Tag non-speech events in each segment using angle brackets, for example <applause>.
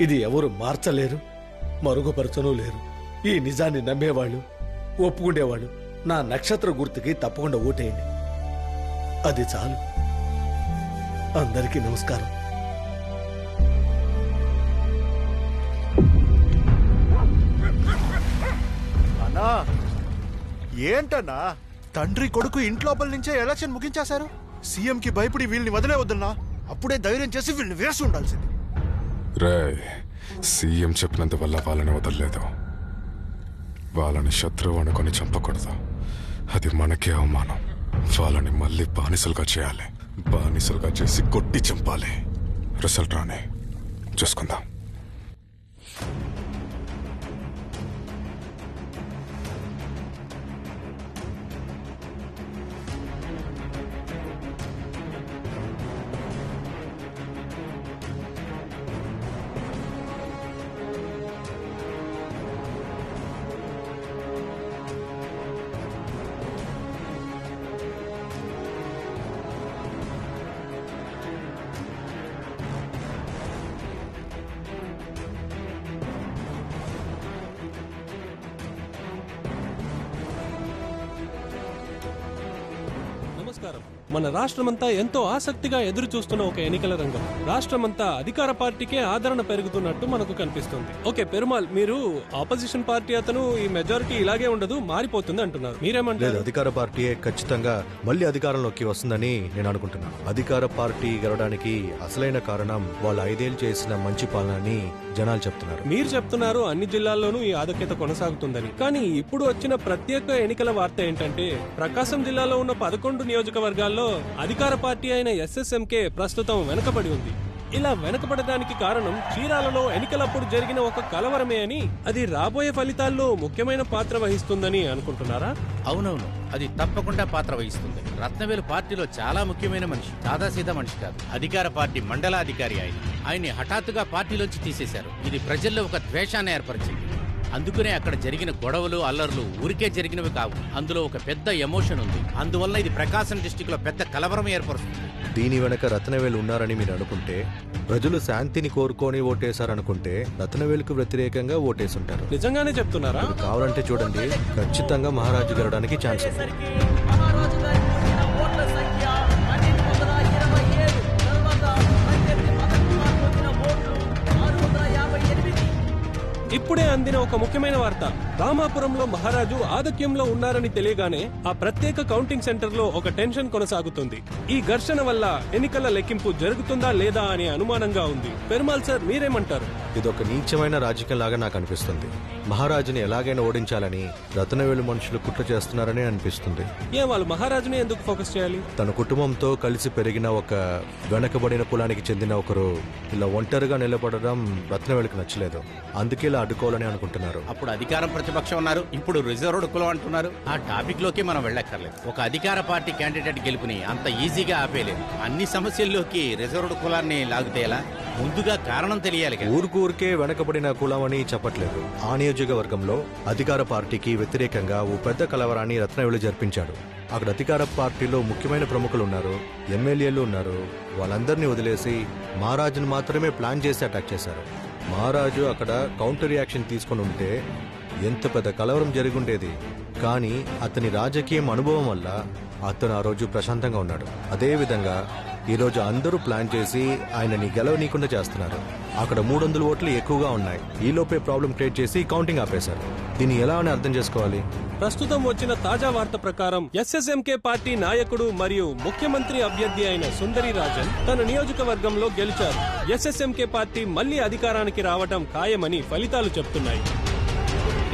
ఇది ఎవరు మార్చలేరు మరుగుపరచనూ లేరు. ఈ నిజాన్ని నమ్మేవాళ్ళు ఒప్పుకునేవాళ్ళు నా నక్షత్ర గుర్తుకి తప్పకుండా ఓటేయండి. అది చాలు. అందరికీ నమస్కారం. అన్నా ఏంటన్నా? తండ్రి కొడుకు ఇంట్లోపల నుంచే ఎలక్షన్ ముగించేశారు? సీఎంకి భయపడి వీళ్ళని వదిలే వద్దన్నా అప్పుడే ధైర్యం చేసి వీళ్ళని వేసి ఉండాల్సింది. రే సీఎం చెప్పినంత వల్ల వాళ్ళని వదలలేదు. వాళ్ళని శత్రువు అనుకొని చంపకూడదు. అది మనకే అవమానం. వాళ్ళని మళ్ళీ బానిసలుగా చేయాలి. బానిసలుగా చేసి కొట్టి చంపాలి. రిజల్ట్ రానే. చూసుకుందాం. మన రాష్ట్రమంతా ఎంతో ఆసక్తిగా ఎదురు చూస్తున్న ఒక ఎన్నికల రంగం. రాష్ట్రమంతా అధికార పార్టీకే ఆదరణ పెరుగుతున్నట్టు మనకు కనిపిస్తుంది. ఓకే పెరుమాల్ మీరు ఆపోజిషన్ పార్టీ అతను ఈ మెజారిటీ ఇలాగే ఉండదు మారిపోతుంది అంటున్నారు. లేదు మీరేమంటారు అధికార పార్టీయే ఖచ్చితంగా మళ్ళీ అధికారంలోకి వస్తుందని నేను అనుకుంటున్నాను. అధికార పార్టీ గెలవడానికి అసలైన కారణం వాళ్ళు ఐదేళ్ళు చేసిన మంచి పాలనని జనాలు చెప్తున్నారు. మీరు చెప్తున్నారు అన్ని జిల్లాల్లోనూ ఈ ఆధిక్యత కొనసాగుతుందని. కానీ ఇప్పుడు వచ్చిన ప్రత్యేక ఎన్నికల వార్త ఏంటంటే ప్రకాశం జిల్లాలో ఉన్న పదకొండు నియోజకవర్గాల్లో అధికార పార్టీ అయిన ఎస్ఎస్ఎంకే ప్రస్తుతం వెనుకబడి ఉంది. ఇలా వెనకబడడానికి కారణం చీరాలలో ఎన్నికలప్పుడు జరిగిన ఒక కలవరమే అని అది రాబోయే ఫలితాల్లో ముఖ్యమైన పాత్ర వహిస్తుందని అనుకుంటున్నారా? అవునవును. అది తప్పకుండా పాత్ర వహిస్తుంది. రత్నవేలు పార్టీలో చాలా ముఖ్యమైన మనిషి దాదాసీదా మనిషి కాదు. అధికార పార్టీ మండలాధికారి ఆయన. ఆయన్ని హఠాత్తుగా పార్టీలోంచి తీసేశారు. ఇది ప్రజల్లో ఒక ద్వేషాన్ని ఏర్పరిచింది. అందుకనే అక్కడ జరిగిన గొడవలు అల్లర్లు ఊరికే జరిగినవి కావు. అందులో ఒక పెద్ద ఎమోషన్ ఉంది. అందువల్ల ఇది ప్రకాశం డిస్టిక్లో పెద్ద కలవరం ఏర్పరుస్తుంది. దీని వెనక రత్నవేలు ఉన్నారని మీరు అనుకుంటే ప్రజలు శాంతిని కోరుకొని ఓటేశారనుకుంటే రత్నవేలుకు వ్యతిరేకంగా ఓటేసుంటారు. నిజంగానే చెప్తున్నారా? కావాలంటే చూడండి. ఖచ్చితంగా మహారాజు గెలవడానికి ఛాన్స్ ఉంది. ఇప్పుడే అందిన ఒక ముఖ్యమైన వార్త. రామాపురంలో మహారాజు ఆధిక్యంలో ఉన్నారని తెలియగానే ఆ ప్రత్యేక కౌంటింగ్ సెంటర్లో ఒక టెన్షన్ కొనసాగుతుంది. ఈ ఘర్షణ వల్ల ఎన్నికల లెక్కింపు జరుగుతుందా లేదా అనే అనుమానంగా ఉంది. పెరుమాల్ సార్ మీరేమంటారు? ఇదొక నీచమైన రాజకీయం లాగా నాకు అనిపిస్తుంది. మహారాజుని ఎలాగైనా ఓడించాలని రత్నవేలు మనుషులు కుట్ర చేస్తున్నారని అనిపిస్తుంది. ఏ వాళ్ళు మహారాజుని ఎందుకు ఫోకస్ చేయాలి? తన కుటుంబంతో కలిసి పెరిగిన ఒక వెనకబడిన కులానికి చెందిన ఒకరు ఇలా ఒంటరిగా నిలబడడం రత్నవేలుకి నచ్చలేదు. అందుకే ఇలా అడ్డుకోవాలని అనుకుంటున్నారు. అప్పుడు అధికారం ప్రతిపక్షం ఉన్నారు. ఇప్పుడు రిజర్వ్డ్ కులం అంటున్నారు. ఆ టాపిక్లోకి మనం వెళ్ళక్కర్లేదు. ఒక అధికార పార్టీ క్యాండిడేట్ గెలుపుని అంత ఈజీగా ఆపేలేదు అన్ని సమస్యల్లోకి రిజర్వ్డ్ కులాన్ని లాగితే ఎలా? ముందుగా కారణం తెలియాలి ఊరుకు ఊరికే వెనకబడిన కులం అని చెప్పట్లేదు. ఆ నియోజకవర్గంలో అధికార పార్టీకి వ్యతిరేకంగా ఓ పెద్ద కలవరాన్ని రత్నవేలు జరిపించాడు. అక్కడ అధికార పార్టీలో ముఖ్యమైన ప్రముఖులు ఉన్నారు. ఎమ్మెల్యేలు ఉన్నారు. వాళ్ళందరినీ వదిలేసి మహారాజును మాత్రమే ప్లాన్ చేసి అటాక్ చేశారు. మహారాజు అక్కడ కౌంటర్ రియాక్షన్ తీసుకొని ఉంటే ఎంత పెద్ద కలవరం జరిగుండేది. కానీ అతని రాజకీయం అనుభవం వల్ల అతను ఆ రోజు ప్రశాంతంగా ఉన్నాడు. అదేవిధంగా ఈరోజు అందరూ ప్లాన్ చేసి ఆయనని గెలవనీయకుండా చేస్తున్నారు. అక్కడ మూడు వందల ఓట్లు ఎక్కువగా ఉన్నాయి. ఈలోపే ప్రాబ్లం క్రియేట్ చేసి కౌంటింగ్ ఆపేశారు. దీన్ని ఎలా అని అర్థం చేసుకోవాలి? ప్రస్తుతం వచ్చిన తాజా వార్త ప్రకారం ఎస్ఎస్ఎంకే పార్టీ నాయకుడు మరియు ముఖ్యమంత్రి అభ్యర్థి అయిన సుందరి రాజన్ తన నియోజకవర్గంలో గెలిచారు. ఎస్ఎస్ఎంకే పార్టీ మళ్ళీ అధికారానికి రావడం ఖాయమని ఫలితాలు చెప్తున్నాయి.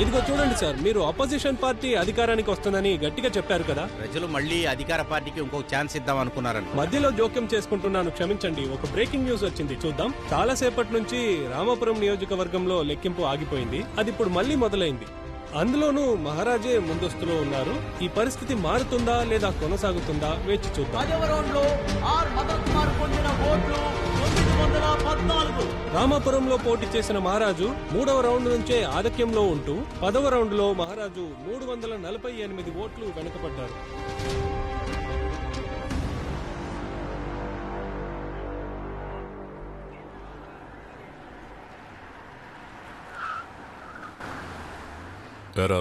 ఇదిగో చూడండి సార్ మీరు అపోజిషన్ పార్టీ అధికారానికి వస్తుందని గట్టిగా చెప్పారు కదా. ప్రజలు మళ్ళీ అధికార పార్టీకి ఇంకో ఛాన్స్ ఇద్దాం అనుకున్నారని. మధ్యలో జోక్యం చేసుకుంటున్నాను క్షమించండి. ఒక బ్రేకింగ్ న్యూస్ వచ్చింది చూద్దాం. చాలా సేపటి నుంచి రామాపురం నియోజకవర్గంలో లెక్కింపు ఆగిపోయింది. అది ఇప్పుడు మళ్ళీ మొదలైంది. అందులోనూ మహారాజే ముందస్తులో ఉన్నారు. ఈ పరిస్థితి మారుతుందా లేదా కొనసాగుతుందా వేచి చూద్దాం. రామాపురంలో పోటీ చేసిన మహారాజు మూడవ రౌండ్ నుంచే ఆధిక్యంలో ఉంటూ పదవ రౌండ్లో మహారాజు మూడు వందల నలభై ఎనిమిది ఓట్లు వెనుకబడ్డారు.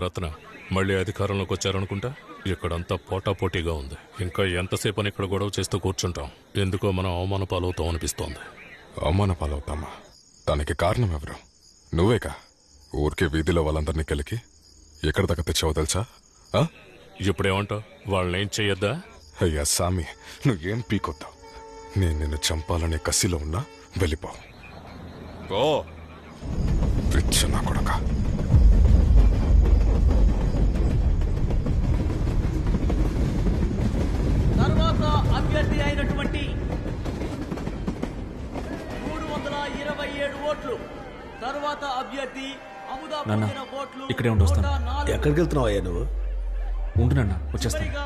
రత్న మళ్ళీ అధికారంలోకి వచ్చారనుకుంటా? ఇక్కడంతా పోటాపోటీగా ఉంది. ఇంకా ఎంతసేపు అని ఇక్కడ గొడవ చేస్తూ కూర్చుంటాం. ఎందుకో మనం అవమాన పాలవుతాం అనిపిస్తోంది. అవమాన పాలవుతామా దానికి కారణం ఎవరు నువ్వేగా ఊరికే వీధిలో వాళ్ళందరినీ కలికి ఎక్కడ దాకా తెచ్చావో తెలుసా? ఇప్పుడేమంటావు? వాళ్ళని ఏం చెయ్యొద్దా? అయ్యా సామి నువ్వేం పీకొద్దావు నేను నిన్ను చంపాలనే కసిలో ఉన్నా వెళ్ళిపో. ఓ పిచ్చ నా కొడక. తర్వాత అభ్యర్థి అయినటువంటి మూడు వందల ఇరవై ఏడు ఓట్లు. తర్వాత అభ్యర్థి అముదా నాన్న, పొందిన ఓట్లు ఇక్కడే ఉండి వస్తాను. నూట నాలుగు. ఎక్కడికి వెళ్తున్నావు అయ్యా నువ్వు? ఉంటున్నా వచ్చేస్తాను చివరిగా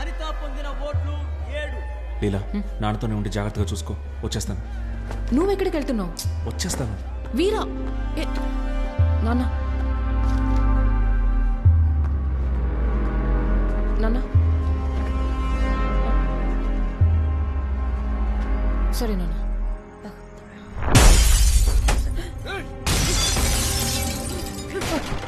అనిత పొందిన ఓట్లు ఏడు. లీలా నాన్నతోనే ఉండి జాగ్రత్తగా చూసుకో. వచ్చేస్తాను. నువ్వెక్కడికి వెళ్తున్నావు? వచ్చేస్తాను. వీరా? ఏ, నాన్న. నాన్న. సరే నాన్న. Oh.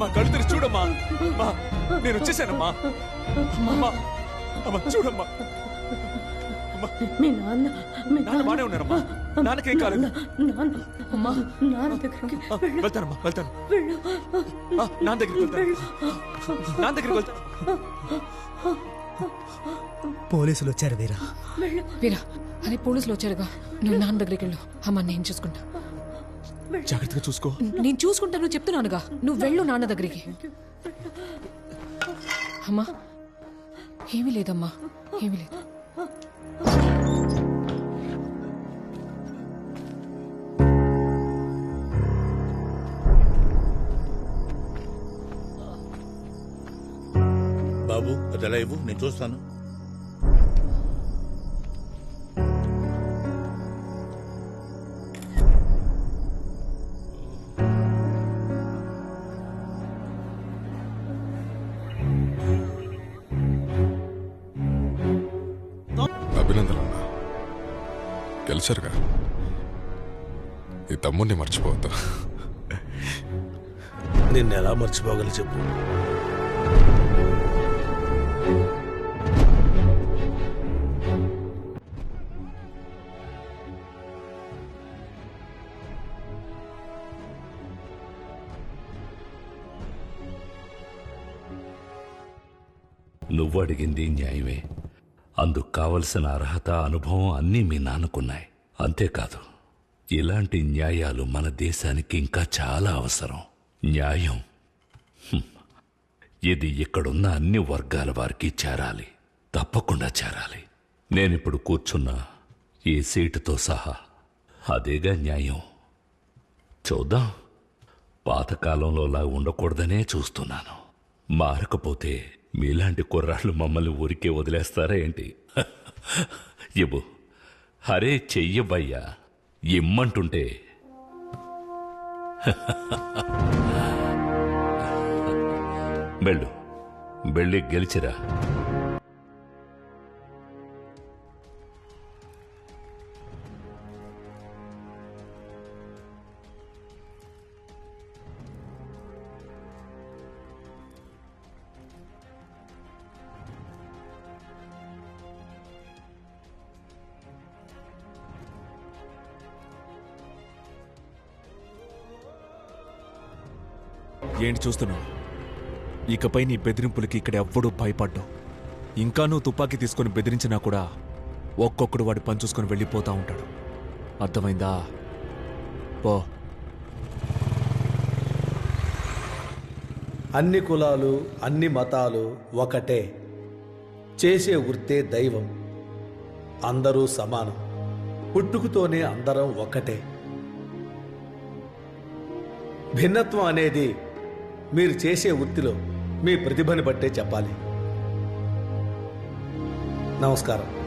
మా కళ్ళు తెరిచి చూడమ్మా. మా నేను వచ్చేసానమ్మా. అమ్మా అమ్మా చూడమ్మా. మీ నాన్న మీ నాన్న బానే ఉన్నారమ్మా. నాన్నకేం కాలేదు. నాన్న అమ్మా నాన్న దగ్గరికి వెళ్తానమ్మా వెళ్తాను. నాన్న దగ్గరికి వెళ్తాను. నాన్న దగ్గరికి వెళ్తాను. పోలీసులు వచ్చారు వీరా. వీరా అరే పోలీసులు వచ్చారుగా. నువ్వు నాన్న దగ్గరికి వెళ్ళు. అమ్మ నేను చూసుకుంటా. జాగ్రత్తగా చూసుకో. నేను చూసుకుంటాను చెప్తున్నానుగా నువ్వు వెళ్ళు నాన్న దగ్గరికి. అమ్మా ఏమీ లేదమ్మా ఏమీ లేదు. బాబు అది ఎలా ఇవ్వు? నేను చూస్తాను. అభినందనలు అన్నా గెలిచారుగా. ఈ తమ్ముడిని మర్చిపోవద్దు. నిన్ను ఎలా మర్చిపోగలి చెప్పు. నువ్వు అడిగింది న్యాయమే. అందుకు కావలసిన అర్హత అనుభవం అన్నీ మీ నాన్నకున్నాయి. అంతేకాదు ఇలాంటి న్యాయాలు మన దేశానికి ఇంకా చాలా అవసరం. న్యాయం. ఇది ఇక్కడున్న అన్ని వర్గాల వారికి చేరాలి. తప్పకుండా చేరాలి. నేనిప్పుడు కూర్చున్న ఈ సీటుతో సహా అదేగా న్యాయం. చూద్దాం. పాతకాలంలోలా ఉండకూడదనే చూస్తున్నాను. మారకపోతే మీలాంటి కుర్రాళ్ళు మమ్మల్ని ఊరికే వదిలేస్తారా ఏంటి? <laughs> ఇవ్వు. అరే చెయ్యబ్బయ్యా ఇమ్మంటుంటే. <laughs> వెళ్ళు. వెళ్ళి గెలిచిరా. ఏంటి చూస్తున్నావు? ఇకపై నీ బెదిరింపులకి ఇక్కడ ఎవ్వడూ భయపడ్డం. ఇంకా నువ్వు తుపాకీ తీసుకొని బెదిరించినా కూడా ఒక్కొక్కడు వాడి పని చూసుకొని వెళ్ళిపోతా ఉంటాడు. అర్థమైందా? పో. అన్ని కులాలు అన్ని మతాలు ఒకటే. చేసే వృత్తే దైవం. అందరూ సమానం. పుట్టుకుతోనే అందరం ఒకటే. భిన్నత్వం అనేది మీరు చేసే వృత్తిలో మీ ప్రతిభని బట్టే చెప్పాలి. నమస్కారం.